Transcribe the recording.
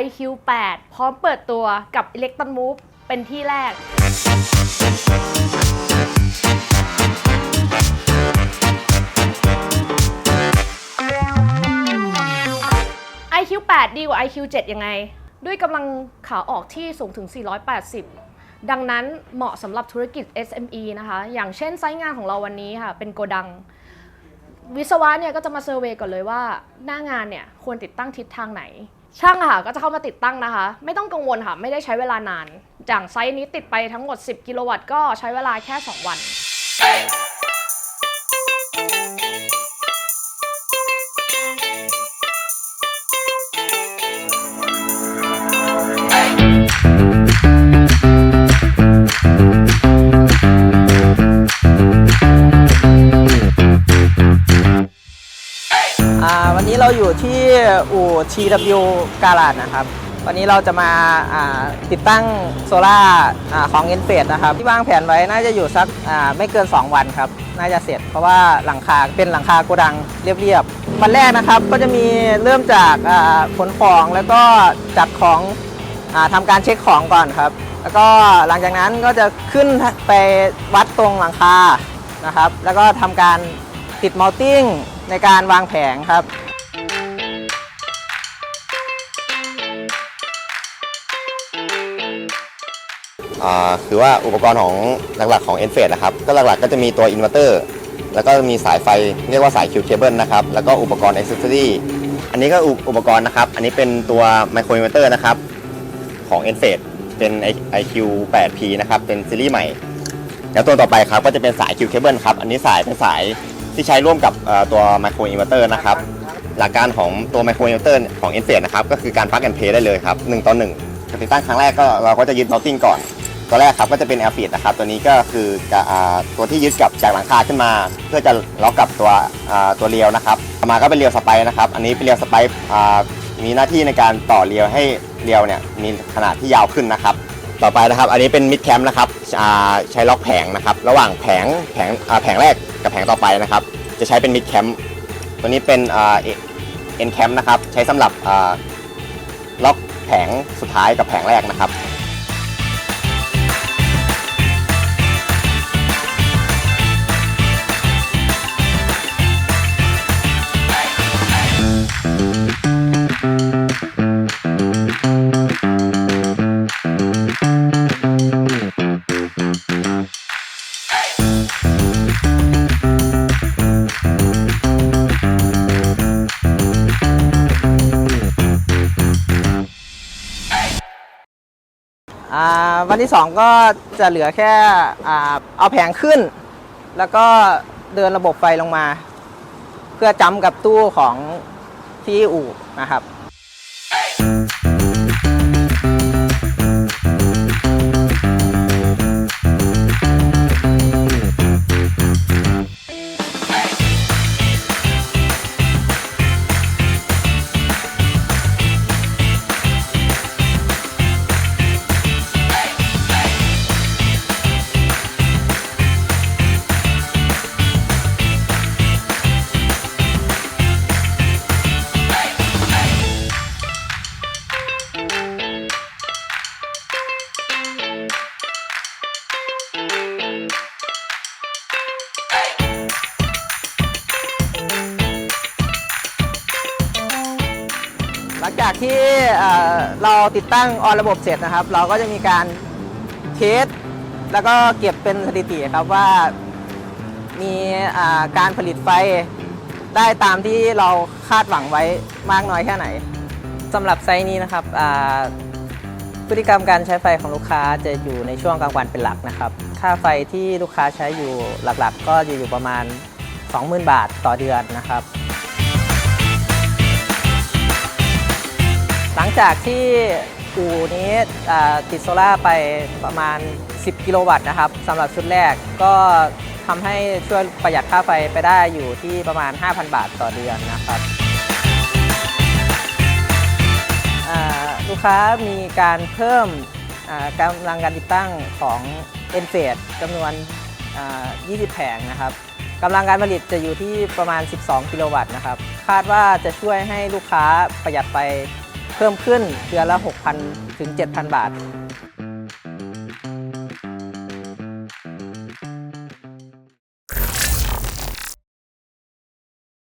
iQ 8 พร้อมเปิดตัวกับ Electron Move เป็นที่แรก iQ 8 ดีกว่า iQ 7 ยังไง ด้วยกำลังขาออกที่สูงถึง 480 ดังนั้นเหมาะสำหรับธุรกิจ SME นะคะ อย่างเช่นไซต์งานของเราวันนี้ค่ะ เป็นโกดัง วิศวะเนี่ยก็จะมาเซอร์เวยก่อนเลยว่า หน้างานเนี่ยควรติดตั้งทิศทางไหน ช่างค่ะก็จะเข้ามาติดตั้งนะคะ ไม่ต้องกังวลค่ะ ไม่ได้ใช้เวลานานอย่างไซต์นี้ติดไปทั้งหมด 10 กิโลวัตต์ก็ใช้เวลาแค่ 2 วัน อยู่ที่อู่ TW กาลาดนะครับ วันนี้เราจะมาติดตั้งโซล่าอ่าของ e n f a d นะครับ ที่วางแผนไว้น่าจะอยู่สักไม่เกิน 2 วันครับ น่าจะเสร็จ เพราะว่าหลังคาเป็นหลังคาโกดังเรียบๆวันแรกนะครับก็จะมีเริ่มจากขนของแล้วก็จัดของอาทำการเช็คของก่อนครับ แล้วก็หลังจากนั้นก็จะขึ้นไปวัดตรงหลังคานะครับ แล้วก็ทำการติดมอลติ้งในการวางแผงครับ คือว่าอุปกรณ์ของหลักๆของ e n f a d นะครับก็หลักๆก็จะมีตัวอินเวอร์เตอร์แล้วก็มีสายไฟเรียกว่าสาย Q cable นะครับแล้วก็อุปกรณ์ accessory อันนี้ก็อุปกรณ์นะครับ อันนี้เป็นตัวไมโครอินเวอร์เตอร์นะครับของ e n f a d เป็น IQ 8P นะครับเป็นซีรีส์ใหม่ แล้วตัวต่อไปครับก็จะเป็นสาย Q cable ครับอันนี้สายเป็นสายที่ใช้ร่วมกับตัวไมโครอินเวอร์เตอร์นะครับหลักการของตัวไมโครอินเวอร์เตอร์ของ e n f a d นะครับก็คือการ plug and play ได้เลยครับ1ต่อ1การติดตั้งครั้งแรกก็เราก็จะยึด routing ก่อน ตัวแรกครับก็จะเป็น Air Feed นะครับตัวนี้ก็คือตัวที่ยึดกับจากหลังคาขึ้นมา เพื่อจะล็อกกับตัวตัวเรียวนะครับต่อมาก็เป็นเรียวสไปร์นะครับ อันนี้เป็นเรียวสไปร์มีหน้าที่ในการต่อเรียวให้เรียวเนี่ยมีขนาดที่ยาวขึ้นนะครับ ต่อไปนะครับ อันนี้เป็นมิดแคมป์นะครับใช้ล็อกแผงนะครับ ระหว่างแผงแผงแผงแรกกับแผงต่อไปนะครับ จะใช้เป็นมิดแคมป์ตัวนี้เป็นเอ็นแคมป์นะครับ ใช้สำหรับล็อกแผงสุดท้ายกับแผงแรกนะครับ วันที่ 2 ก็จะเหลือแค่เอาแผงขึ้น แล้วก็เดินระบบไฟลงมา เพื่อจำกับตู้ของที่อู่นะครับ งจากที่เราติดตั้งออนระบบเสร็จนะครับ เราก็จะมีการเทสแล้วก็เก็บเป็นสถิติครับว่ามีการผลิตไฟได้ตามที่เราคาดหวังไว้มากน้อยแค่ไหนสำหรับไซส์นี้นะครับพฤติกรรมการใช้ไฟของลูกค้าจะอยู่ในช่วงกลางวันเป็นหลักนะครับ ค่าไฟที่ลูกค้าใช้อยู่หลักๆ ก็จะอยู่ประมาณ 20,000 บาทต่อเดือนนะครับ จากที่อู่นี้ติดโซล่าไปประมาณ 10 กิโลวัตต์นะครับสำหรับชุดแรกก็ทำให้ช่วยประหยัดค่าไฟไปได้อยู่ที่ประมาณ 5,000 บาทต่อเดือนนะครับลูกค้ามีการเพิ่มกำลังการติดตั้งของ e n f a d จำนวน 20 แผงนะครับกำลังการผลิตจะอยู่ที่ประมาณ 12 กิโลวัตต์นะครับ คาดว่าจะช่วยให้ลูกค้าประหยัดไฟ เพิ่มขึ้นเดือนละ 6,000 ถึง 7,000 บาท